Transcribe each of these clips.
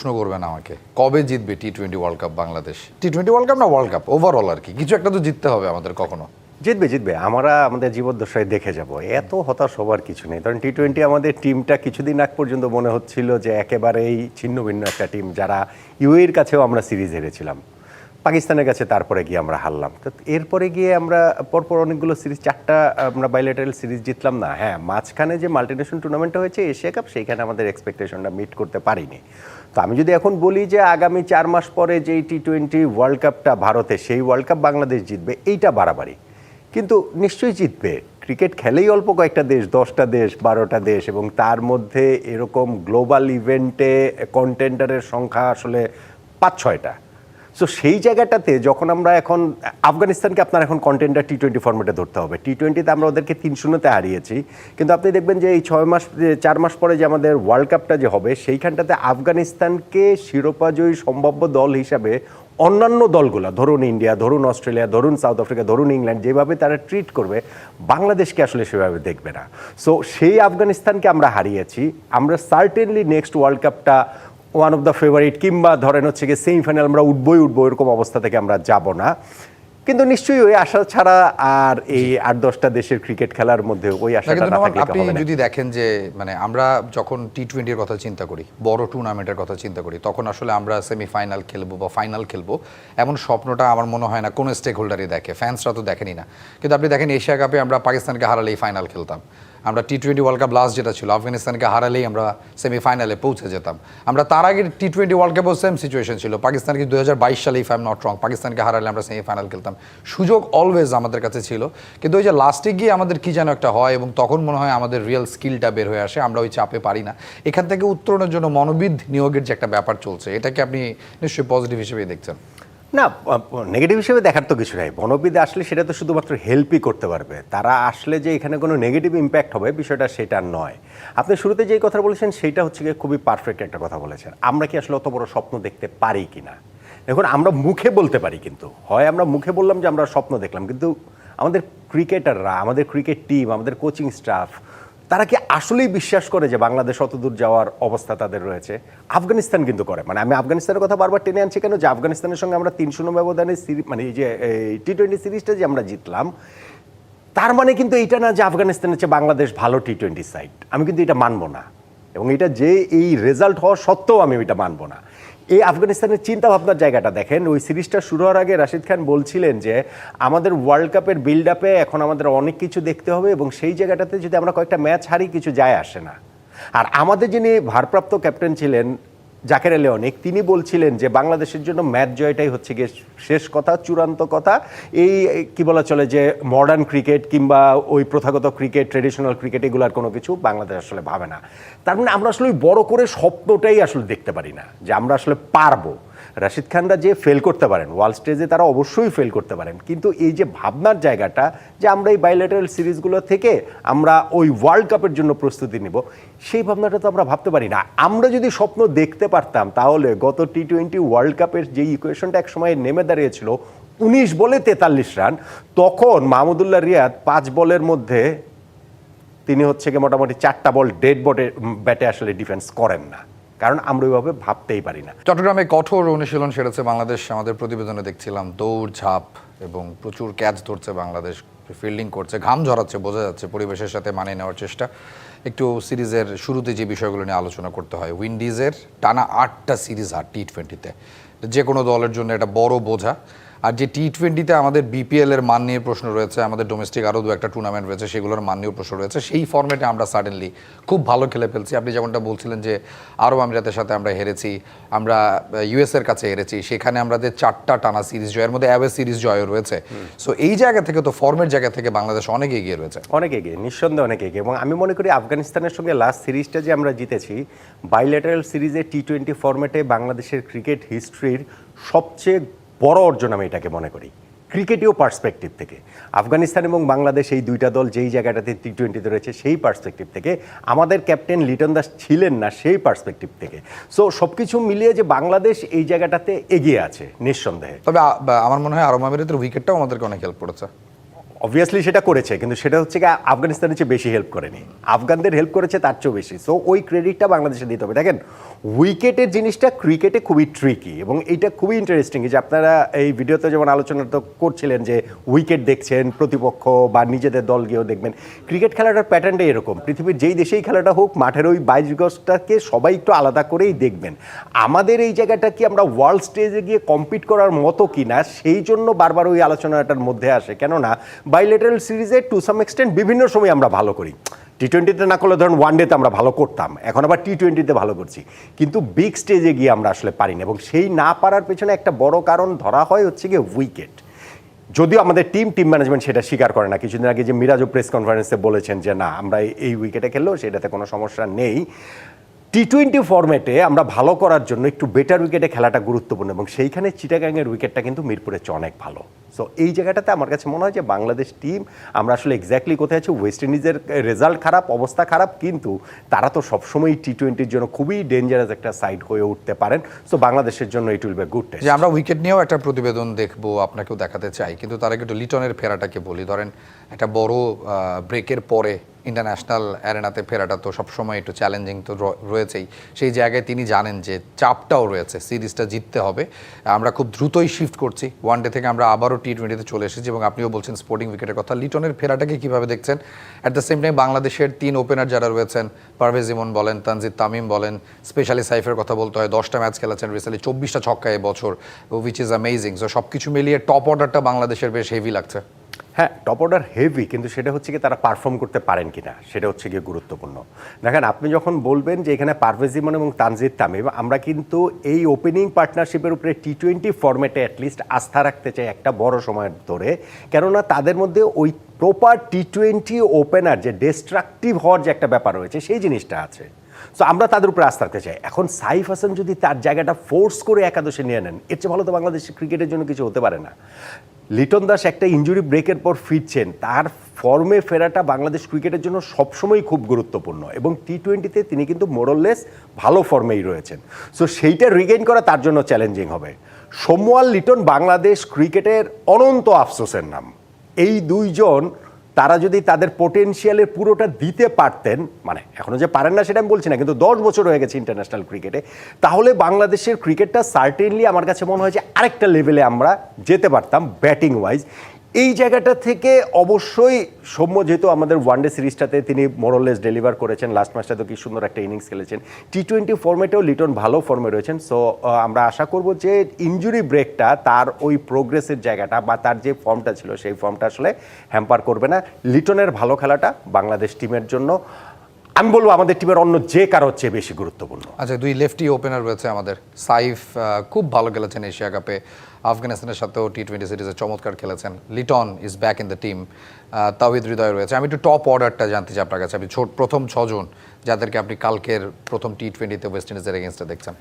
প্রশ্ন করবেন আমাকে। কবে জিতবে T twenty World Cup Bangladesh? T twenty World Cup না ওয়ার্ল্ড কাপ ওভারঅল আর কি। কিছু একটা তো জিততে হবে আমাদের কখনো। জিতবে জিতবে। আমরা আমাদের জীবদ্দশায় দেখে যাব। এত হতাশ হবার কিছু নেই। কারণ টি টোয়েন্টি আমাদের টিমটা কিছুদিন আগ পর্যন্ত মনে হচ্ছিল যে একেবারেই ছিন্ন ভিন্ন একটা টিম যারা ইউএর কাছেও আমরা সিরিজ হেরেছিলাম। পাকিস্তানের কাছে তারপরে গিয়ে আমরা হারলাম। তো এরপরে গিয়ে আমরা পরপর অনেকগুলো সিরিজ চারটা আমরা বাইলেটারাল সিরিজ জিতলাম না। হ্যাঁ মাঝখানে যে মাল্টিনেশন টুর্নামেন্টটা হয়েছে, এশিয়া কাপ, সেইখানে আমাদের এক্সপেকটেশনটা মিট করতে পারিনি। তো আমি যদি এখন বলি যে আগামী চার মাস পরে যে টি টোয়েন্টি ওয়ার্ল্ড কাপটা ভারতে, সেই ওয়ার্ল্ড কাপ বাংলাদেশ জিতবে, এইটা বাড়াবাড়ি। কিন্তু নিশ্চয়ই জিতবে। ক্রিকেট খেলেই অল্প কয়েকটা দেশ, দশটা দেশ, বারোটা দেশ এবং তার মধ্যে এরকম গ্লোবাল ইভেন্টে কন্টেন্টারের সংখ্যা আসলে পাঁচ ছয়টা সো সেই জায়গাটাতে যখন আমরা এখন, আফগানিস্তানকে আপনার এখন কন্টেন্টার টি টোয়েন্টি ফর্মেটে ধরতে হবে। টি টোয়েন্টিতে আমরা ওদেরকে তিন শূন্যতে হারিয়েছি। কিন্তু আপনি দেখবেন যে এই ছয় মাস চার মাস পরে যে আমাদের ওয়ার্ল্ড কাপটা যে হবে, সেইখানটাতে আফগানিস্তানকে শিরোপাজয়ী সম্ভাব্য দল হিসাবে অন্যান্য দলগুলো, ধরুন ইন্ডিয়া ধরুন অস্ট্রেলিয়া ধরুন সাউথ আফ্রিকা ধরুন ইংল্যান্ড যেভাবে তারা ট্রিট করবে, বাংলাদেশকে আসলে সেভাবে দেখবে না। সো সেই আফগানিস্তানকে আমরা হারিয়েছি। আমরা সার্টেনলি নেক্সট ওয়ার্ল্ড কাপটা ওয়ান অফ দ্য ফেভারিট কিংবা ধরেন হচ্ছে গিয়ে সেমিফাইনাল আমরা উঠবই উঠবো এরকম অবস্থা থেকে আমরা যাব না। কিন্তু নিশ্চয়ই ওই আশা ছাড়া আর এই আট দশটা দেশের ক্রিকেট খেলার মধ্যে ওই তো আপনি যদি দেখেন যে মানে আমরা যখন টি টোয়েন্টির কথা চিন্তা করি বড় টুর্নামেন্টের কথা চিন্তা করি তখন আসলে আমরা সেমিফাইনাল খেলব বা ফাইনাল খেলব এমন স্বপ্নটা আমার মনে হয় না কোনো স্টেক হোল্ডারই দেখে ফ্যান্সরা তো দেখেনি না। কিন্তু আপনি দেখেন এশিয়া কাপে আমরা পাকিস্তানকে হারালেই ফাইনাল খেলতাম। আমরা T twenty World Cup last যেটা ছিল, আফগানিস্তানকে হারালেই আমরা সেমিফাইনালে পৌঁছে যেতাম। আমরা তার আগে টি টোয়েন্টি ওয়ার্ল্ড কাপও সেম সিচুয়েশন ছিল। পাকিস্তানকে দু হাজার বাইশ সালে if I am not wrong পাকিস্তানকে হারালে আমরা সেমিফাইনাল খেলতাম। সুযোগ অলওয়েজ আমাদের কাছে ছিল। কিন্তু ওই যে লাস্টে গিয়ে আমাদের কী যেন একটা হয় এবং তখন মনে হয় আমাদের রিয়েল স্কিলটা বের হয়ে আসে, আমরা ওই চাপে পারি না। এখান থেকে উত্তরণের জন্য মনোবিদ নিয়োগের যে একটা ব্যাপার চলছে, এটাকে আপনি নিশ্চয়ই পজিটিভ হিসেবেই দেখছেন। না নেগেটিভ হিসেবে দেখার তো কিছু নাই। বনবিদ আসলে সেটা তো শুধুমাত্র হেল্পই করতে পারবে। তারা আসলে যে এখানে কোনো নেগেটিভ ইম্প্যাক্ট হবে, বিষয়টা সেটা নয়। আপনি শুরুতে যেই কথা বলেছেন, সেইটা হচ্ছে গিয়ে খুবই পারফেক্ট একটা কথা বলেছেন। আমরা কি আসলে অত বড় স্বপ্ন দেখতে পারি কিনা? দেখুন, আমরা মুখে বলতে পারি কিন্তু। হয় আমরা মুখে বললাম যে আমরা স্বপ্ন দেখলাম, কিন্তু আমাদের ক্রিকেটাররা আমাদের ক্রিকেট টিম আমাদের কোচিং স্টাফ তারা কি আসলেই বিশ্বাস করে যে বাংলাদেশ অতদূর যাওয়ার অবস্থা তাদের রয়েছে? আফগানিস্তান কিন্তু করে। মানে আমি আফগানিস্তানের কথা বারবার টেনে আনছি কেন? যে আফগানিস্তানের সঙ্গে আমরা তিন শূন্য ব্যবধানে মানে এই যে টি টোয়েন্টি সিরিজটা যে আমরা জিতলাম, তার মানে কিন্তু এইটা না যে আফগানিস্তানের চেয়ে বাংলাদেশ ভালো টি টোয়েন্টি সাইড আমি কিন্তু এটা মানবো না। এবং এটা যে এই রেজাল্ট হওয়া সত্ত্বেও আমি এটা মানবো না। এই আফগানিস্তানের চিন্তা ভাবনার জায়গাটা দেখেন, ওই সিরিজটা শুরু হওয়ার আগে রাশিদ খান বলছিলেন যে, আমাদের ওয়ার্ল্ড কাপের বিল্ড আপে এখন আমাদের অনেক কিছু দেখতে হবে এবং সেই জায়গাটাতে যদি আমরা কয়েকটা ম্যাচ হারি, কিছু যায় আসে না। আর আমাদের যিনি ভারপ্রাপ্ত ক্যাপ্টেন ছিলেন জাকের আলী অনেক, তিনি বলছিলেন যে বাংলাদেশের জন্য ম্যাচ জয়টাই হচ্ছে গিয়ে শেষ কথা, চূড়ান্ত কথা। এই, কি বলা চলে যে মডার্ন ক্রিকেট কিংবা ওই প্রথাগত ক্রিকেট ট্রেডিশনাল ক্রিকেট এগুলার কোনো কিছু বাংলাদেশ আসলে ভাবে না। তার মানে আমরা আসলে ওই বড় করে স্বপ্নটাই আসলে দেখতে পারি না, যে আমরা আসলে পারব। রাশিদ খানরা যে ফেল করতে পারেন ওয়ার্ল্ড স্টেজে তারা অবশ্যই ফেল করতে পারেন। কিন্তু এই যে ভাবনার জায়গাটা যে আমরা এই বাইলেটারাল সিরিজগুলো থেকে আমরা ওই ওয়ার্ল্ড কাপের জন্য প্রস্তুতি নিব, সেই ভাবনাটা তো আমরা ভাবতে পারি না। আমরা যদি স্বপ্ন দেখতে পারতাম, তাহলে গত টি টোয়েন্টি ওয়ার্ল্ড কাপের যে ইকুয়েশনটা এক সময় নেমে দাঁড়িয়েছিল, উনিশ বলে তেতাল্লিশ রান, তখন মাহমুদুল্লাহ রিয়াদ পাঁচ বলের মধ্যে তিনি হচ্ছে গিয়ে মোটামুটি চারটা বল ডেড বটে ব্যাটে আসলে ডিফেন্স করেন না। কারণ আমরা ওইভাবে ভাবতেই পারি না। চট্টগ্রামে কঠোর অনুশীলন সেরেছে বাংলাদেশ। আমাদের প্রতিবেদনে দেখছিলাম, দৌড়, ঝাঁপ এবং প্রচুর ক্যাচ ধরছে বাংলাদেশ। ফিল্ডিং করছে, ঘাম ঝরাচ্ছে, বোঝা যাচ্ছে, পরিবেশের সাথে মানিয়ে নেওয়ার চেষ্টা। একটু সিরিজের শুরুতে যে বিষয়গুলো নিয়ে আলোচনা করতে হয়, উইন্ডিজের টানা আটটা সিরিজ হার টি টোয়েন্টিতে যে কোনো দলের জন্য এটা বড় বোঝা। আর যে টি টোয়েন্টিতে আমাদের বিপিএল এর মান নিয়ে প্রশ্ন রয়েছে আমাদের ডোমেস্টিক আরও দু একটা টুর্নামেন্ট রয়েছে সেগুলোর মান নিয়েও প্রশ্ন রয়েছে। সেই ফর্মেটে আমরা সাডেনলি খুব ভালো খেলে ফেলছি। আপনি যেমনটা বলছিলেন যে আরব আমিরাতের সাথে আমরা হেরেছি আমরা ইউএস এর কাছে হেরেছি সেখানে আমাদের চারটা টানা সিরিজ জয়ের মধ্যে অ্যাওয়ে সিরিজ জয়ও রয়েছে। সো এই জায়গা থেকে তো ফর্মের জায়গা থেকে বাংলাদেশ অনেক এগিয়ে রয়েছে। অনেক এগিয়ে নিঃসন্দেহে অনেক এগিয়ে। এবং আমি মনে করি আফগানিস্তানের সঙ্গে লাস্ট সিরিজটা যে আমরা জিতেছি বাইলেটারাল সিরিজে টি টোয়েন্টি ফরম্যাটে বাংলাদেশের ক্রিকেট হিস্ট্রির সবচেয়ে বড় অর্জন আমি এটাকে মনে করি। ক্রিকেটীয় পার্সপেক্টিভ থেকে। আফগানিস্তান এবং বাংলাদেশ এই দুইটা দল যেই জায়গাটাতে টি টোয়েন্টিতে রয়েছে, সেই পার্সপেক্টিভ থেকে। আমাদের ক্যাপ্টেন লিটন দাস ছিলেন না সেই পার্সপেক্টিভ থেকে। সো সব কিছু মিলিয়ে যে বাংলাদেশ এই জায়গাটাতে এগিয়ে আছে, নিঃসন্দেহে। তবে আমার মনে হয় আরব আমিরাতের উইকেটটাও আমাদেরকে অনেক হেল্প করেছে। অবভিয়াসলি সেটা করেছে, কিন্তু সেটা হচ্ছে কি আফগানিস্তানের চেয়ে বেশি হেল্প করেনি। আফগানদের হেল্প করেছে তার চেয়েও বেশি। সো ওই ক্রেডিটটা বাংলাদেশে দিতে হবে। দেখেন উইকেটের জিনিসটা ক্রিকেটে খুবই ট্রিকি এবং এইটা খুবই ইন্টারেস্টিং যে আপনারা এই ভিডিওতে যেমন আলোচনা তো করছিলেন যে উইকেট দেখছেন, প্রতিপক্ষ বা নিজেদের দল গিয়েও দেখবেন। ক্রিকেট খেলাটার প্যাটার্নটা এরকম। পৃথিবীর যেই দেশেই খেলাটা হোক, মাঠের ওই বাইশ গজটাকে সবাই একটু আলাদা করেই দেখবেন। আমাদের এই জায়গাটা কি আমরা ওয়ার্ল্ড স্টেজে গিয়ে কম্পিট করার মতো কি না সেই জন্য বারবার ওই আলোচনাটার মধ্যে আসে। কেননা বাইলেটারাল সিরিজে টু সাম এক্সটেন্ট বিভিন্ন সময় আমরা ভালো করি। টি টোয়েন্টিতে না করলে ধরুন ওয়ান ডেতে আমরা ভালো করতাম, এখন আবার টি টোয়েন্টিতে ভালো করছি। কিন্তু বিগ স্টেজে গিয়ে আমরা আসলে পারি না এবং সেই না পারার পেছনে একটা বড় কারণ ধরা হয় হচ্ছে গিয়ে উইকেট যদিও আমাদের টিম টিম ম্যানেজমেন্ট সেটা স্বীকার করে না। কিছুদিন আগে যে মিরাজও প্রেস কনফারেন্সে বলেছেন যে, না, আমরা এই- উইকেটে খেললেও সেটাতে কোনো সমস্যা নেই। টি টোয়েন্টি ফরম্যাটে আমরা ভালো করার জন্য একটু বেটার উইকেটে খেলাটা গুরুত্বপূর্ণ এবং সেইখানে চিটাগাংয়ের উইকেটটা কিন্তু মিরপুরের চেয়ে অনেক ভালো। সো এই জায়গাটাতে আমার কাছে মনে হয় যে বাংলাদেশ টিম আমরা আসলে এক্স্যাক্টলি কোথায় আছি ওয়েস্ট ইন্ডিজের রেজাল্ট খারাপ, অবস্থা খারাপ, কিন্তু তারা তো সবসময় টি টোয়েন্টির জন্য খুবই ডেঞ্জারাস একটা সাইড হয়ে উঠতে পারেন। সো বাংলাদেশের জন্য it will be good test যে আমরা উইকেট নিয়েও একটা প্রতিবেদন দেখব, আপনাকেও দেখাতে চাই। কিন্তু তার একটু লিটনের ফেরাটাকে বলি। ধরেন একটা বড় ব্রেকের পরে ইন্টারন্যাশনাল অ্যারেনাতে ফেরাটা তো সবসময় একটু চ্যালেঞ্জিং তো রয়েছেই। সেই জায়গায় তিনি জানেন যে চাপটাও রয়েছে, সিরিজটা জিততে হবে। আমরা খুব দ্রুতই শিফট করছি। ওয়ান ডে থেকে আমরা আবারও টি টোয়েন্টিতে চলে এসেছি এবং আপনিও বলছেন স্পোর্টিং উইকেটের কথা। লিটনের ফেরাটাকে কীভাবে দেখছেন? অ্যাট দ্য সেম টাইম বাংলাদেশের তিন ওপেনার যারা রয়েছেন, পারভেজ ইমন বলেন, তানজিদ তামিম বলেন স্পেশালি সাইফের কথা বলতে হয়। দশটা ম্যাচ খেলেছেন রিসেন্টলি চব্বিশটা ছক্কা এবছর উইচ ইজ অ্যামেজিং সো সব কিছু মিলিয়ে টপ অর্ডারটা বাংলাদেশের বেশ হেভি লাগছে। হ্যাঁ টপ অর্ডার হেভি কিন্তু সেটা হচ্ছে কি তারা পারফর্ম করতে পারেন কিনা, সেটা হচ্ছে গিয়ে গুরুত্বপূর্ণ। দেখেন, আপনি যখন বলবেন যে এখানে পারভেজ ইমন এবং তানজিদ তামিম আমরা কিন্তু এই ওপেনিং পার্টনারশিপের উপরে টি টোয়েন্টি ফরম্যাটে অ্যাটলিস্ট আস্থা রাখতে চাই একটা বড় সময় ধরে। কেননা তাদের মধ্যে ওই প্রপার টি টোয়েন্টি ওপেনার যে ডিস্ট্রাকটিভ হওয়ার যে একটা ব্যাপার রয়েছে, সেই জিনিসটা আছে। সো আমরা তাদের উপরে আস্থা রাখতে চাই। এখন সাইফ হাসান যদি তার জায়গাটা ফোর্স করে একাদশে নিয়ে নেন, এর চেয়ে ভালো তো বাংলাদেশ ক্রিকেটের জন্য কিছু হতে পারে না। লিটন দাস একটা ইঞ্জুরি ব্রেকের পর ফিরছেন। তার ফর্মে ফেরাটা বাংলাদেশ ক্রিকেটের জন্য সবসময়ই খুব গুরুত্বপূর্ণ এবং টি টোয়েন্টিতে তিনি কিন্তু মোরললেস ভালো ফর্মেই রয়েছেন। সো সেইটা রিগেইন করা তার জন্য চ্যালেঞ্জিং হবে। সোমওয়াল লিটন বাংলাদেশ ক্রিকেটের অনন্ত আফসোসের নাম। এই দুইজন তারা যদি তাদের পোটেনশিয়ালের পুরোটা দিতে পারতেন মানে এখনও যে পারেন না সেটা আমি বলছি না, কিন্তু দশ বছর হয়ে গেছে ইন্টারন্যাশনাল ক্রিকেটে তাহলে বাংলাদেশের ক্রিকেটটা সার্টেনলি আমার কাছে মনে হয় যে আরেকটা লেভেলে আমরা যেতে পারতাম ব্যাটিং ওয়াইজ এই জায়গাটা থেকে অবশ্যই সৌম্য, যেহেতু আমাদের ওয়ানডে সিরিজটাতে তিনি মোরলেস ডেলিভার করেছেন লাস্ট ম্যাচটা তো কি সুন্দর একটা ইনিংস খেলেছেন। টি টোয়েন্টি ফর্মেটেও লিটন ভালো ফর্মে রয়েছেন সো আমরা আশা করব যে ইঞ্জুরি ব্রেকটা তার ওই প্রোগ্রেসের জায়গাটা বা তার যে ফর্মটা ছিল, সেই ফর্মটা আসলে হ্যাম্পার করবে না। লিটনের ভালো খেলাটা বাংলাদেশ টিমের জন্য আমি বলব আমাদের টিমের অন্য যে কারোর চেয়ে বেশি গুরুত্বপূর্ণ। আচ্ছা দুই লেফটি ওপেনার রয়েছে আমাদের। সাইফ খুব ভালো খেলেছেন এশিয়া কাপে। আফগানিস্তানের সাথেও টি টোয়েন্টি সিরিজে চমৎকার খেলেছেন। Liton is back in the team Towhid Hridoy রয়েছে। আমি একটু টপ অর্ডারটা জানতে চাই আপনার কাছে। আপনি ছোট, প্রথম ছজন, যাদেরকে আপনি কালকের প্রথম টি টোয়েন্টিতে ওয়েস্ট ইন্ডিজের এগেনস্টে দেখছেন।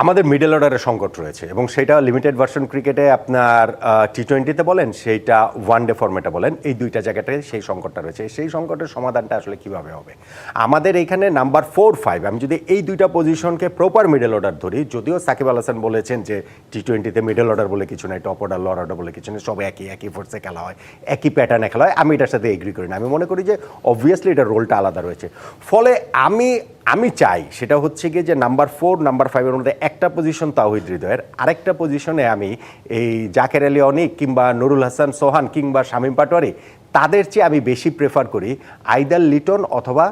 আমাদের মিডল অর্ডারের সংকট রয়েছে এবং সেটা লিমিটেড ভার্সন ক্রিকেটে আপনার টি টোয়েন্টিতে বলেন, সেইটা ওয়ান ডে ফর্মেটে বলেন, এই দুইটা জায়গাতে সেই সংকটটা রয়েছে। সেই সংকটের সমাধানটা আসলে কীভাবে হবে? আমাদের এইখানে নাম্বার ফোর ফাইভ আমি যদি এই দুইটা পজিশনকে প্রপার মিডল অর্ডার ধরি, যদিও সাকিব আল হাসান বলেছেন যে টি টোয়েন্টিতে মিডল অর্ডার বলে কিছু নাই টপ অর্ডার লর অর্ডার বলে কিছু নেই, সব একই একই ফোর্সে খেলা হয়, একই প্যাটার্নে খেলা হয়, আমি এটার সাথে এগ্রি করি না। আমি মনে করি যে অবভিয়াসলি এটার রোলটা আলাদা রয়েছে। ফলে আমি আমি চাই সেটা হচ্ছে গিয়ে যে নাম্বার ফোর, নাম্বার ফাইভের মধ্যে একটা পজিশন তাওহিদ হৃদয়ের, আরেকটা পজিশনে আমি এই জাকের আলী অনিক কিংবা নুরুল হাসান সোহান কিংবা শামীম পাটোয়ারি, তাদের চেয়ে আমি বেশি প্রেফার করি আইদার লিটন অথবা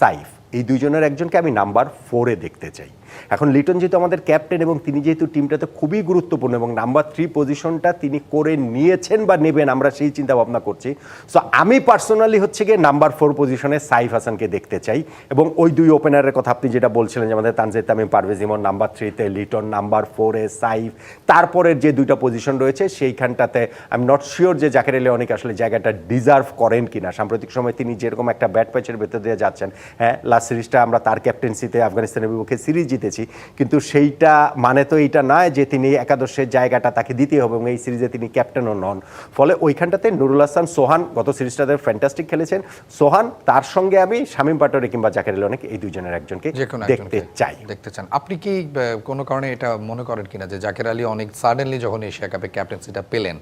সাইফ। এই দুজনের একজনকে আমি নাম্বার ফোরে দেখতে চাই। এখন লিটন যেহেতু আমাদের ক্যাপ্টেন এবং তিনি যেহেতু টিমটাতে খুবই গুরুত্বপূর্ণ এবং নাম্বার থ্রি পজিশনটা তিনি করে নিয়েছেন বা নেবেন, আমরা সেই চিন্তা ভাবনা করছি। সো আমি পার্সোনালি হচ্ছে গিয়ে নাম্বার ফোর পজিশনে সাইফ হাসানকে দেখতে চাই এবং ওই দুই ওপেনারের কথা আপনি যেটা বলছিলেন যে আমাদের তানজিদ তামিম, পারভেজ ইমন, নাম্বার থ্রিতে লিটন, নাম্বার ফোরে সাইফ, তারপরের যে দুইটা পজিশন রয়েছে সেইখানটাতে আমি নট শিওর যে জাকের আলী অনেক আসলে জায়গাটা ডিজার্ভ করেন কিনা। সাম্প্রতিক সময় তিনি যেরকম একটা ব্যাট প্যাচের ভেতর দিয়ে যাচ্ছেন হ্যাঁ লাস্ট সিরিজটা আমরা তার ক্যাপ্টেন্সিতে আফগানিস্তানের বিপক্ষে সিরিজ জিতেছি। কিন্তু সেইটা মানে তো এইটা নয় যে তিনি একাদশের জায়গাটা তাকে দিতে হবে এবং এই সিরিজে তিনি ক্যাপ্টেনও নন। ফলে ওইখানটাতে নুরুল হাসান সোহান গত সিরিজটাতে ফ্যান্টাস্টিক খেলেছেন। সোহান তার সঙ্গে আমি শামীম পাটোয়ারি কিংবা জাকের আলী অনেক এই দুজনের একজনকে দেখতে চাই। দেখতে চান। আপনি কি কোনো কারণে এটা মনে করেন কিনা যে জাকের আলী অনেক সাডেনলি যখন এশিয়া কাপে ক্যাপ্টেন্সিটা পেলেন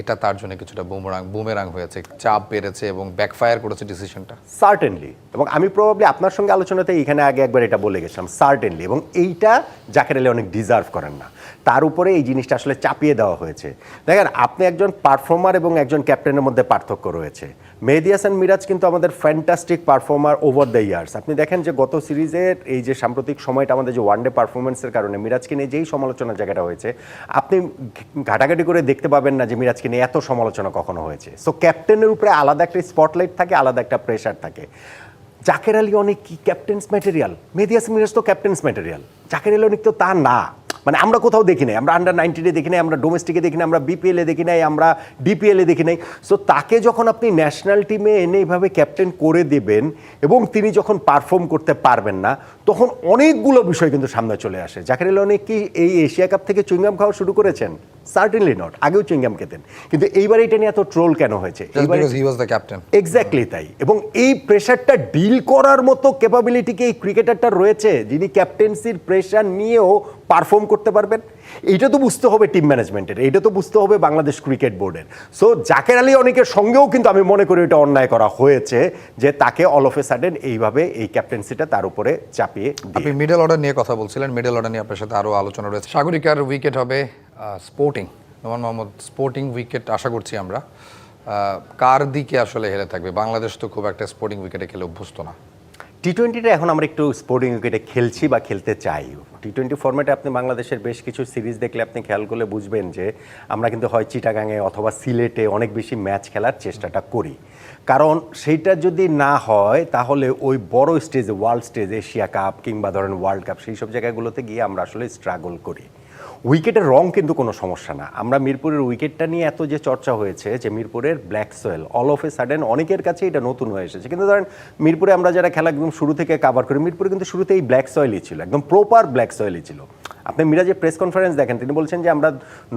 এটা তার জন্য কিছুটা বুমরাং বুমেরাং হয়েছে, চাপ বেড়েছে এবং ব্যাকফায়ার করেছে ডিসিশনটা সার্টেনলি এবং আমি প্রবাবলি আপনার সঙ্গে আলোচনাতে এখানে আগে একবার এটা বলে গেছিলাম সার্টেনলি এবং এইটা জাকের আলী অনেক ডিজার্ভ করেন না। তার উপরে এই জিনিসটা আসলে চাপিয়ে দেওয়া হয়েছে। দেখেন, আপনি একজন পারফর্মার এবং একজন ক্যাপ্টেনের মধ্যে পার্থক্য রয়েছে। মেহেদি হাসান মিরাজ কিন্তু আমাদের fantastic performer over the years আপনি দেখেন যে গত সিরিজের এই যে সাম্প্রতিক সময়টা, আমাদের যে ওয়ানডে পারফরমেন্সের কারণে মিরাজকে নিয়ে যেই সমালোচনার জায়গাটা হয়েছে, আপনি ঘাটাঘাটি করে দেখতে পাবেন না যে মিরাজকে নিয়ে এত সমালোচনা কখনো হয়েছে। সো ক্যাপ্টেনের উপরে আলাদা একটা স্পটলাইট থাকে, আলাদা একটা প্রেশার থাকে। জাকের আলী অনেক কি ক্যাপ্টেন্স ম্যাটেরিয়াল মেহেদি হাসান মিরাজ তো ক্যাপ্টেন্স ম্যাটেরিয়াল জাকের আলী অনেক তো তা না। মানে আমরা কোথাও দেখি নাই, আমরা আন্ডার নাইনটিনে দেখি নাই, আমরা ডোমেস্টিকে দেখি নাই, আমরা বিপিএলে দেখি নাই, আমরা ডিপিএলে দেখি নাই। সো তাকে যখন আপনি ন্যাশনাল টিমে এনে এইভাবে ক্যাপ্টেন করে দেবেন এবং তিনি যখন পারফর্ম করতে পারবেন না, তখন অনেকগুলো বিষয় কিন্তু সামনে চলে আসে। অনেক কি এই এশিয়া কাপ থেকে চুইংগাম খাওয়া শুরু করেছেন? সার্টেনলি নট আগেও চুইংগাম খেতেন। কিন্তু এইবার এটা নিয়ে এত ট্রোল কেন হয়েছে? ক্যাপ্টেন এক্স্যাক্টলি তাই। এবং এই প্রেশারটা ডিল করার মতো ক্যাপাবিলিটি কি এই ক্রিকেটারটা রয়েছে যিনি ক্যাপ্টেন্সির প্রেশার নিয়েও পারফর্ম করতে পারবেন? এইটা তো বুঝতে হবে টিম ম্যানেজমেন্টের এইটা তো বুঝতে হবে বাংলাদেশ ক্রিকেট বোর্ডের সো জাকের আলী অনেকের সঙ্গেও কিন্তু আমি মনে করি এটা অন্যায় করা হয়েছে যে তাকে অল অফ এ সাডেন এইভাবে এই ক্যাপ্টেন্সিটা তার উপরে চাপিয়ে আপনি মিডল অর্ডার নিয়ে কথা বলছিলেন। মিডল অর্ডার নিয়ে আপনার সাথে আরও আলোচনা রয়েছে। সাগরিকার উইকেট হবে sporting Noman Mohammad sporting wicket আশা করছি আমরা। কার দিকে আসলে হেরে থাকবে? বাংলাদেশ তো খুব একটা স্পোর্টিং উইকেটে খেলে অভ্যস্ত না। টি টোয়েন্টিটা এখন আমরা একটু স্পোর্টিং উইকেটে খেলছি বা খেলতে চাই। টি টোয়েন্টি ফর্ম্যাটে আপনি বাংলাদেশের বেশ কিছু সিরিজ দেখলে আপনি খেয়াল করলে বুঝবেন যে, আমরা কিন্তু হয় চিটাগাঙে অথবা সিলেটে অনেক বেশি ম্যাচ খেলার চেষ্টাটা করি। কারণ সেইটা যদি না হয়, তাহলে ওই বড় স্টেজে ওয়ার্ল্ড স্টেজ এশিয়া কাপ কিংবা ধরেন ওয়ার্ল্ড কাপ সেই সব জায়গাগুলোতে গিয়ে আমরা আসলে স্ট্রাগল করি। উইকেটের রং কিন্তু কোনো সমস্যা না। আমরা মিরপুরের উইকেটটা নিয়ে এত যে চর্চা হয়েছে যে মিরপুরের black soil all of a sudden অনেকের কাছে এটা নতুন হয়ে এসেছে। কিন্তু ধরেন, মিরপুরে আমরা যারা খেলা একদম শুরু থেকে কাভার করি, মিরপুরে কিন্তু শুরুতে এই ব্ল্যাক সয়েলই ছিল, একদম প্রপার ব্ল্যাক সয়েলই ছিল। আপনি মিরাজের প্রেস কনফারেন্স দেখেন, তিনি বলছেন যে আমরা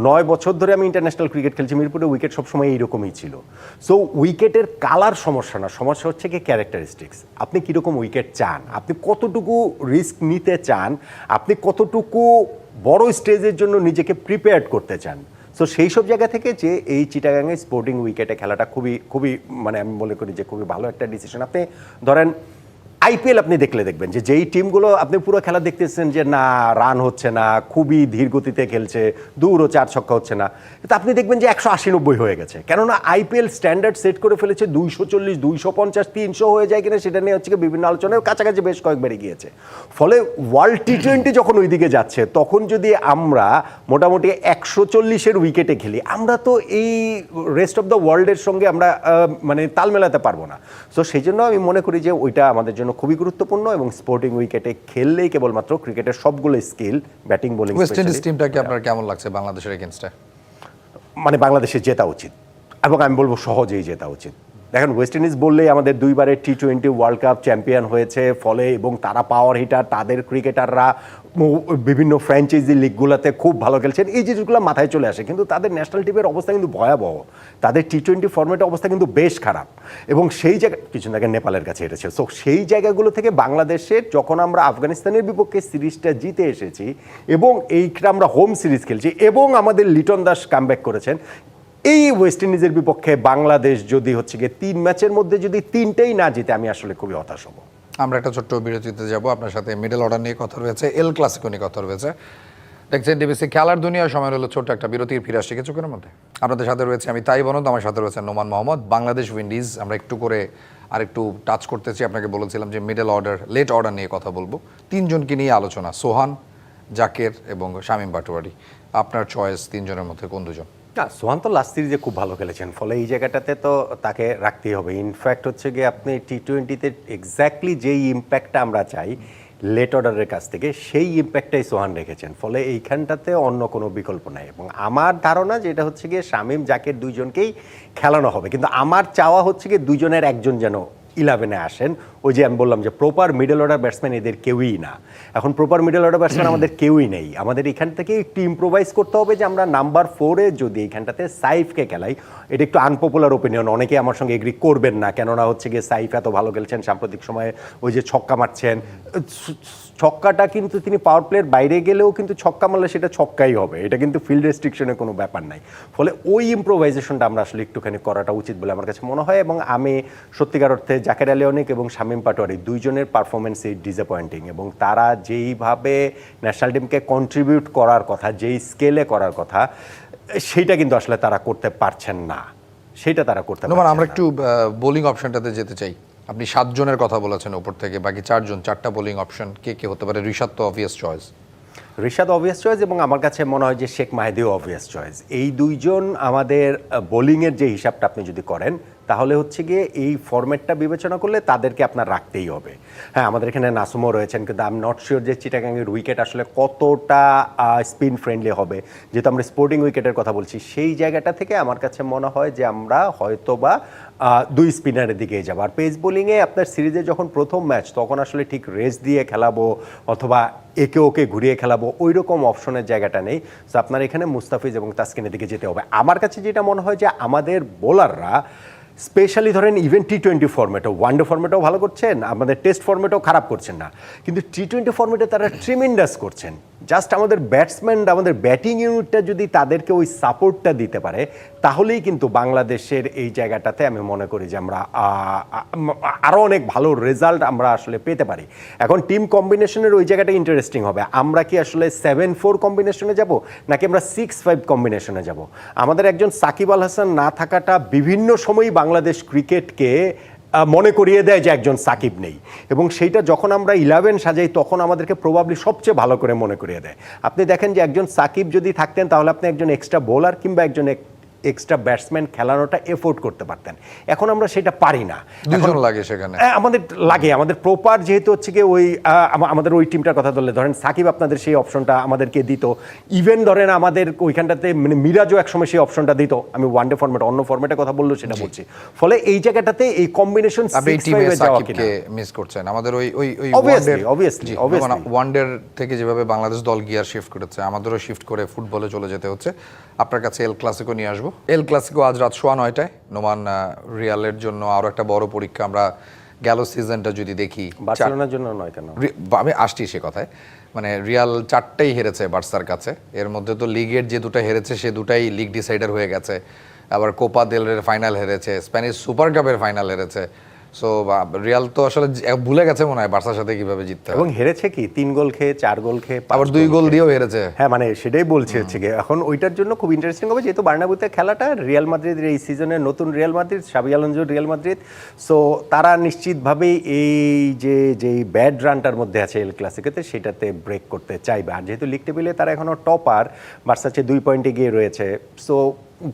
নয় বছর ধরে আমি ইন্টারন্যাশনাল ক্রিকেট খেলছি, মিরপুরে উইকেট সবসময় এইরকমই ছিল। সো উইকেটের কালার সমস্যা না, সমস্যা হচ্ছে কি ক্যারেক্টারিস্টিক্স আপনি কীরকম উইকেট চান, আপনি কতটুকু রিস্ক নিতে চান, আপনি কতটুকু বড় স্টেজের জন্য নিজেকে প্রিপেয়ার করতে চান। সো সেই সব জায়গা থেকে যে এই চিটাগাঙে স্পোর্টিং উইকেটে খেলাটা খুবই খুবই মানে আমি মনে করি যে খুবই ভালো একটা ডিসিশন আপনি ধরেন আইপিএল আপনি দেখলে দেখবেন যে যেই টিমগুলো আপনি পুরো খেলা দেখতেছেন যে না রান হচ্ছে না, খুবই ধীর গতিতে খেলছে দূরও চার ছক্কা হচ্ছে না, তো আপনি দেখবেন যে একশো আশি নব্বই হয়ে গেছে। কেননা আইপিএল স্ট্যান্ডার্ড সেট করে ফেলেছে দুইশো চল্লিশ, দুইশো পঞ্চাশ, তিনশো হয়ে যায় কিনা সেটা নিয়ে হচ্ছে বিভিন্ন আলোচনায় কাছাকাছি বেশ কয়েকবারই গিয়েছে। ফলে ওয়ার্ল্ড টি টোয়েন্টি যখন ওইদিকে যাচ্ছে, তখন যদি আমরা মোটামুটি একশো চল্লিশের উইকেটে খেলি, আমরা তো এই রেস্ট অফ দ্য ওয়ার্ল্ডের সঙ্গে আমরা মানে তাল মেলাতে পারব না। সো সেই জন্য আমি মনে করি যে ওইটা আমাদের জন্য খুবই গুরুত্বপূর্ণ এবং স্পোর্টিং উইকেটে খেললেই কেবলমাত্র ক্রিকেটের সবগুলো skill batting bowling West Indies টিমটাকে আপনার কেমন লাগছে বাংলাদেশের এগেনস্টে মানে বাংলাদেশে জেতা উচিত। এবং আমি বলব সহজেই জেতা উচিত। দেখেন ওয়েস্ট ইন্ডিজ বললেই আমাদের দুইবারের T twenty world cup champion হয়েছে, ফলে এবং তারা পাওয়ার হিটার তাদের ক্রিকেটাররা বিভিন্ন ফ্র্যাঞ্চাইজি লিগগুলোতে খুব ভালো খেলছেন। এই জিনিসগুলো মাথায় চলে আসে, কিন্তু তাদের ন্যাশনাল টিমের অবস্থা কিন্তু ভয়াবহ। তাদের টি টোয়েন্টি ফর্মেটের অবস্থা কিন্তু বেশ খারাপ। এবং সেই জায়গা, কিছু আগে নেপালের কাছে হেরেছে সো সেই জায়গাগুলো থেকে বাংলাদেশের যখন আমরা আফগানিস্তানের বিপক্ষে সিরিজটা জিতে এসেছি, এবং এইটা আমরা হোম সিরিজ খেলছি, এবং আমাদের লিটন দাস কামব্যাক করেছেন এই ওয়েস্ট ইন্ডিজের বিপক্ষে বাংলাদেশ যদি হচ্ছে গিয়ে তিন ম্যাচের মধ্যে যদি তিনটেই না জিতে, আমি আসলে খুবই হতাশ হব। আমরা একটা ছোট্ট বিরতিতে যাব। আপনার সাথে মিডল অর্ডার নিয়ে কথা রয়েছে এল ক্লাসিকো নিয়ে কথা রয়েছে। দেখছেন ডিবিসি খেলার দুনিয়ার সময় হলো ছোট্ট একটা বিরতির, ফিরে আসছে কিছুক্ষণের মধ্যে। আপনাদের সাথে রয়েছে আমি তাই বনদ, আমার সাথে রয়েছে নোমান মোহাম্মদ। বাংলাদেশ উইন্ডিজ আমরা একটু করে আর একটু টাচ করতেছি। আপনাকে বলেছিলাম যে মিডল অর্ডার লেট অর্ডার নিয়ে কথা বলব। তিনজনকে নিয়ে আলোচনা, সোহান, জাকের এবং শামীম পাটোয়ারি আপনার চয়েস তিনজনের মধ্যে কোন দুজন? না তো লাস্ট সিরিজে খুব ভালো খেলেছেন, ফলে এই জায়গাটাতে তো তাকে রাখতেই হবে। ইনফ্যাক্ট হচ্ছে গিয়ে আপনি টি টোয়েন্টিতে এক্স্যাক্টলি যেই ইম্প্যাক্টটা আমরা চাই লেট অর্ডারের কাছ থেকে, সেই ইম্প্যাক্টটাই সোহান রেখেছেন। ফলে এইখানটাতে অন্য কোনো বিকল্প নাই। এবং আমার ধারণা যেটা হচ্ছে গিয়ে শামীম, জাকের দুইজনকেই খেলানো হবে। কিন্তু আমার চাওয়া হচ্ছে গিয়ে দুজনের একজন যেন ইলেভেনে আসেন। ওই যে আমি বললাম যে প্রপার মিডল অর্ডার ব্যাটসম্যান এদের কেউই না। এখন প্রপার মিডল অর্ডার ব্যাটসম্যান আমাদের কেউই নেই। আমাদের এখান থেকে একটু ইম্প্রোভাইজ করতে হবে যে আমরা নাম্বার ফোরে যদি এখানটাতে সাইফকে খেলাই এটা একটু আনপপুলার ওপিনিয়ন অনেকে আমার সঙ্গে এগ্রি করবেন না। কেননা হচ্ছে গিয়ে সাইফ এত ভালো খেলছেন সাম্প্রতিক সময়ে ওই যে ছক্কা মারছেন। ছক্কাটা কিন্তু তিনি পাওয়ার প্লের বাইরে গেলেও কিন্তু ছক্কা মারলে সেটা ছক্কাই হবে। এটা কিন্তু ফিল্ড রেস্ট্রিকশনের কোনো ব্যাপার নাই। ফলে ওই ইম্প্রোভাইজেশনটা আমরা আসলে একটুখানি করাটা উচিত বলে আমার কাছে মনে হয় এবং আমি সত্যিকার অর্থে জাকের আলী অনেক এবং শামীম পাটোয়ারি দুইজনের পারফরমেন্সই ডিসঅ্যাপয়েন্টিং এবং তারা যেইভাবে ন্যাশনাল টিমকে কন্ট্রিবিউট করার কথা যেই স্কেলে করার কথা সেইটা কিন্তু আসলে তারা করতে পারছেন না। সেইটা তারা করতে নোমান আমরা একটু বোলিং অপশনটাতে যেতে চাই। আপনি সাতজনের কথা বলেছেন উপর থেকে, বাকি চারজন, চারটা বোলিং অপশন কে কে হতে পারে? ঋষাদ তো obvious choice Rishad obvious choice এবং আমার কাছে মনে হয় যে শেখ মাহেদিও অবভিয়াস চয়েস এই দুইজন আমাদের বোলিংয়ের যে হিসাবটা আপনি যদি করেন তাহলে হচ্ছে গিয়ে এই ফরম্যাটটা বিবেচনা করলে তাদেরকে আপনার রাখতেই হবে। হ্যাঁ আমাদের এখানে নাসুমও রয়েছেন, কিন্তু আই এম নট শিওর যে চিটাগাংয়ের উইকেট আসলে কতটা স্পিন ফ্রেন্ডলি হবে। যেহেতু আমরা স্পোর্টিং উইকেটের কথা বলছি, সেই জায়গাটা থেকে আমার কাছে মনে হয় যে আমরা হয়তো বা দুই স্পিনারের দিকে যাব। আর পেস বোলিংয়ে আপনার সিরিজে যখন প্রথম ম্যাচ তখন আসলে ঠিক রেস দিয়ে খেলাবো অথবা একে ওকে ঘুরিয়ে খেলাবো ওই রকম অপশনের জায়গাটা নেই। তো আপনার এখানে মুস্তাফিজ এবং তাসকিনের দিকে যেতে হবে। আমার কাছে যেটা মনে হয় যে আমাদের বোলাররা স্পেশালি ধরেন ইভেন টি টোয়েন্টি ফর্মেটও ওয়ানডে ফর্মেটও ভালো করছেন, আমাদের টেস্ট ফর্মেটও খারাপ করছেন না। কিন্তু টি টোয়েন্টি ফর্মেটে তারা ট্রিমেন্ডাস করছেন। জাস্ট আমাদের ব্যাটসম্যান আমাদের ব্যাটিং ইউনিটটা যদি তাদেরকে ওই সাপোর্টটা দিতে পারে, তাহলেই কিন্তু বাংলাদেশের এই জায়গাটাতে আমি মনে করি যে আমরা আরও অনেক ভালো রেজাল্ট আমরা আসলে পেতে পারি। এখন টিম কম্বিনেশনের ওই জায়গাটা ইন্টারেস্টিং হবে। আমরা কি আসলে সেভেন ফোর কম্বিনেশনে যাব, নাকি আমরা সিক্স ফাইভ কম্বিনেশনে যাব? আমাদের একজন সাকিব আল হাসান না থাকাটা বিভিন্ন সময়ই বাংলাদেশ ক্রিকেটকে মনে করিয়ে দেয় যে একজন সাকিব নেই। এবং সেইটা যখন আমরা ইলেভেন সাজাই, তখন আমাদেরকে প্রবাবলি সবচেয়ে ভালো করে মনে করিয়ে দেয়। আপনি দেখেন যে একজন সাকিব যদি থাকতেন, তাহলে আপনি একজন এক্সট্রা বোলার কিংবা একজন এক্সট্রা ব্যাটসম্যান খেলানোটা এফোর্ড করতে পারতেন। এখন আমরা সেটা পারি না। দুজন লাগে সেখানে। হ্যাঁ, আমাদের লাগে। আমাদের প্রপার যেহেতু হচ্ছে কি ওই আমাদের ওই টিমটার কথা ধরলে ধরেন সাকিব আপনাদের সেই অপশনটা আমাদেরকে দিত। ইভেন ধরেন আমাদের ওইখানটাতে মানে মিরাজও একসময় সেই অপশনটা দিত। আমি ওয়ান ডে ফর্মেট অন্য ফর্মেটের কথা বলল সেটা বলছি। ফলে এই জায়গাটাতে এই কম্বিনেশন সাকিবকে মিস করছেন। আমাদের ওই ওই ওই obviously. নোমান, ওয়ানডের থেকে যেভাবে বাংলাদেশ দল গিয়ার শিফট করেছে আমাদেরও শিফট করে ফুটবলে চলে যেতে হচ্ছে। আপনার কাছে এল ক্লাসিকো নিয়ে আসব। এল ক্লাসিকো আজ রাত সোয়া নয়টায়। নোমান রিয়ালের জন্য আরও একটা বড় পরীক্ষা আমরা গেল সিজনটা যদি দেখি। বার্সেলোনার জন্য নয় কেন? আমি আসছি সে কথায়। মানে রিয়াল চারটাই হেরেছে বার্সার কাছে। এর মধ্যে তো লিগের যে দুটো হেরেছে সে দুটাই লিগ ডিসাইডার হয়ে গেছে। আবার কোপা দেলের ফাইনাল হেরেছে স্প্যানিশ সুপার কাপের ফাইনাল হেরেছে। সো রিয়াল তো আসলে ভুলে গেছে মনে হয় বার্সার সাথে কীভাবে জিততে এবং হেরেছে কি? তিন গোল খেয়ে চার গোল খেয়ে আবার দুই গোল দিয়েও হেরেছে। হ্যাঁ মানে সেটাই বলছি হচ্ছে গিয়ে। এখন ওইটার জন্য খুব ইন্টারেস্টিং হবে যেহেতু বার্নাবুতে খেলাটা রিয়াল মাদ্রিদের এই সিজনের নতুন রিয়াল মাদ্রিদ সাবি আলonজোর রিয়াল মাদ্রিদ সো তারা নিশ্চিতভাবেই এই যে যেই ব্যাড রানটার মধ্যে আছে এল ক্লাসিকেতে সেটাতে ব্রেক করতে চাইবে। আর যেহেতু লিগ টেবিলে তারা এখনও টপার বার্সাচ্ছে দুই পয়েন্টে গিয়ে রয়েছে। সো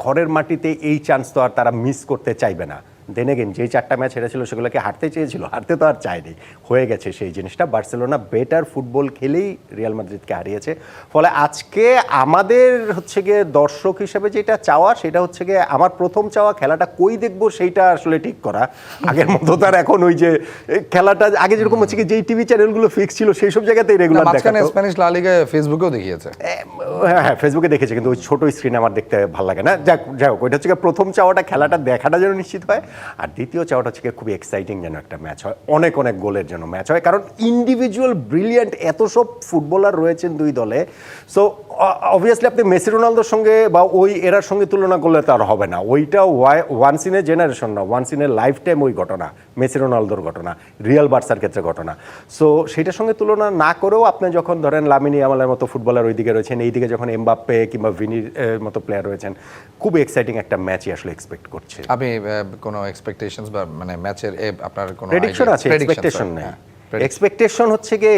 ঘরের মাটিতে এই চান্স তো আর তারা মিস করতে চাইবে না। দেন এগেন যে চারটা ম্যাচ হেরেছিল সেগুলোকে হারতে চেয়েছিল হারতে তো আর চায়নি। হয়ে গেছে সেই জিনিসটা। বার্সেলোনা বেটার ফুটবল খেলেই রিয়াল মাদ্রিদকে হারিয়েছে। ফলে আজকে আমাদের হচ্ছে গিয়ে দর্শক হিসেবে যেটা চাওয়া সেটা হচ্ছে গিয়ে আমার প্রথম চাওয়া খেলাটা কই দেখব সেইটা আসলে ঠিক করা। আগের মতো তার এখন ওই যে খেলাটা আগে যেরকম হচ্ছে কি যেই টিভি চ্যানেলগুলো ফিক্স ছিল সেই সব জায়গাতেই রেগুলার মাঝখানে স্প্যানিশ লা ফেসবুকেও দেখিয়েছে। হ্যাঁ হ্যাঁ ফেসবুকে দেখেছি কিন্তু ওই ছোট স্ক্রিনে আমার দেখতে ভালো লাগে না। যাক যাই হোক ওইটা হচ্ছে প্রথম চাওয়াটা খেলাটা দেখাটা যেন নিশ্চিত হয়। আর দ্বিতীয় চাওয়াটা হচ্ছে খুবই এক্সাইটিং যেন একটা ম্যাচ হয়। অনেক অনেক গোলের জন্য ম্যাচ হয়। কারণ ইন্ডিভিজুয়াল ব্রিলিয়ান্ট এত সব ফুটবলার রয়েছেন দুই দলে। সো অবভিয়াসলি আপনি মেসি রোনালদোর সঙ্গে বা ওই এরার সঙ্গে তুলনা করলে তার হবে না। ওইটা ওয়ান সিনের জেনারেশন না ওয়ান সিনের লাইফ টাইম ওই ঘটনা, মেসি রোনালদোর ঘটনা রিয়াল বার্সার ক্ষেত্রে ঘটনা। সো সেটার সঙ্গে তুলনা না করেও আপনি যখন ধরেন লামিনী আমালের মতো ফুটবলার ওইদিকে রয়েছেন, এইদিকে যখন এমবাপ্পে কিংবা ভিনির মতো প্লেয়ার রয়েছেন, খুব এক্সাইটিং একটা ম্যাচই আসলে এক্সপেক্ট করছে। আমি কোনো এক্সপেকটেশনস বা মানে ম্যাচের আপনার কোনো প্রেডিকশন? আছে এক্সপেকটেশন নেই হ্যাঁ, এক্সপেকটেশন হচ্ছে গিয়ে